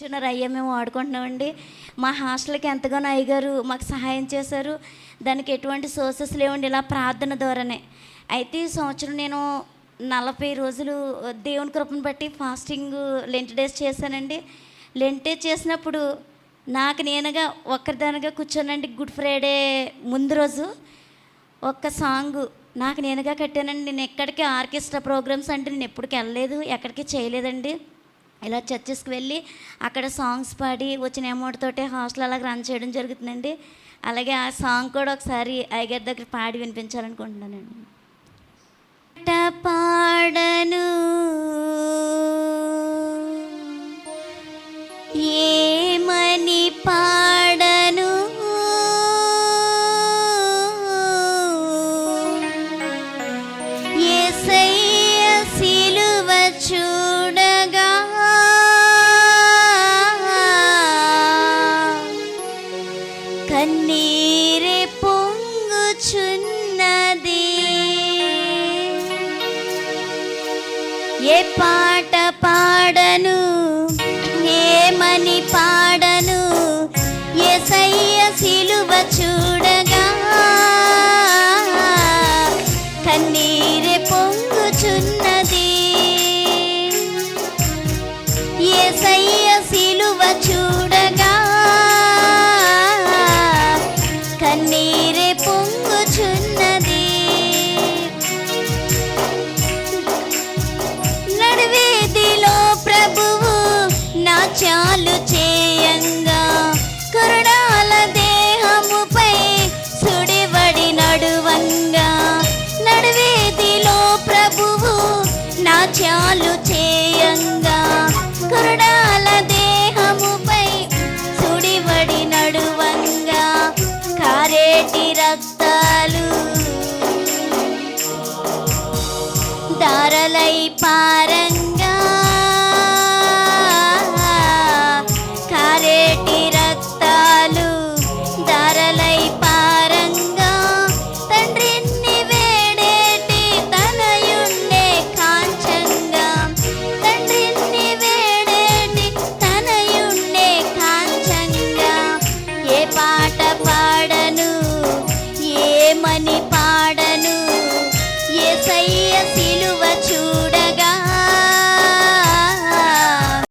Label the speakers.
Speaker 1: చిన్నారు అయ్యా మేము వాడుకుంటున్నామండి మా హాస్టల్కి ఎంతగానో అయ్యగారు మాకు సహాయం చేశారు. దానికి ఎటువంటి సోర్సెస్ లేవండి. ఇలా ప్రార్థన ద్వారానే. అయితే ఈ సంవత్సరం నేను నలభై రోజులు దేవుని కృపను బట్టి ఫాస్టింగ్ లెంట్ డేస్ చేశానండి. లెంట్ చేసినప్పుడు నాకు నేనుగా ఒక్కరిదానిగా కూర్చోనండి. గుడ్ ఫ్రైడే ముందు రోజు ఒక్క సాంగ్ నాకు నేనుగా కట్టానండి. నేను ఎక్కడికి ఆర్కెస్ట్రా ప్రోగ్రామ్స్ అంటే నేను ఎప్పటికి వెళ్ళలేదు ఎక్కడికి చేయలేదండి. ఇలా చర్చెస్కి వెళ్ళి అక్కడ సాంగ్స్ పాడి వచ్చిన అమౌంట్ తోటి హాస్టల్ అలాగ రన్ చేయడం జరుగుతుందండి. అలాగే ఆ సాంగ్ కూడా ఒకసారి ఐగర్ దగ్గర పాడి వినిపించాలనుకుంటున్నానండి. పాట పాడను. ఏమని పా కన్నీరే పొంగుచున్నది. ఏ పాట పాడను ఏమని పాడను ఏసయ్య సిలువ చూడగా. కన్నీ నా చాలు చేయంగా. కురుడాల దేహముపై సుడివడి నడువంగా. కారేటి రక్తాలు దారలై పారంగా. మని పాడను. ఎసయ్య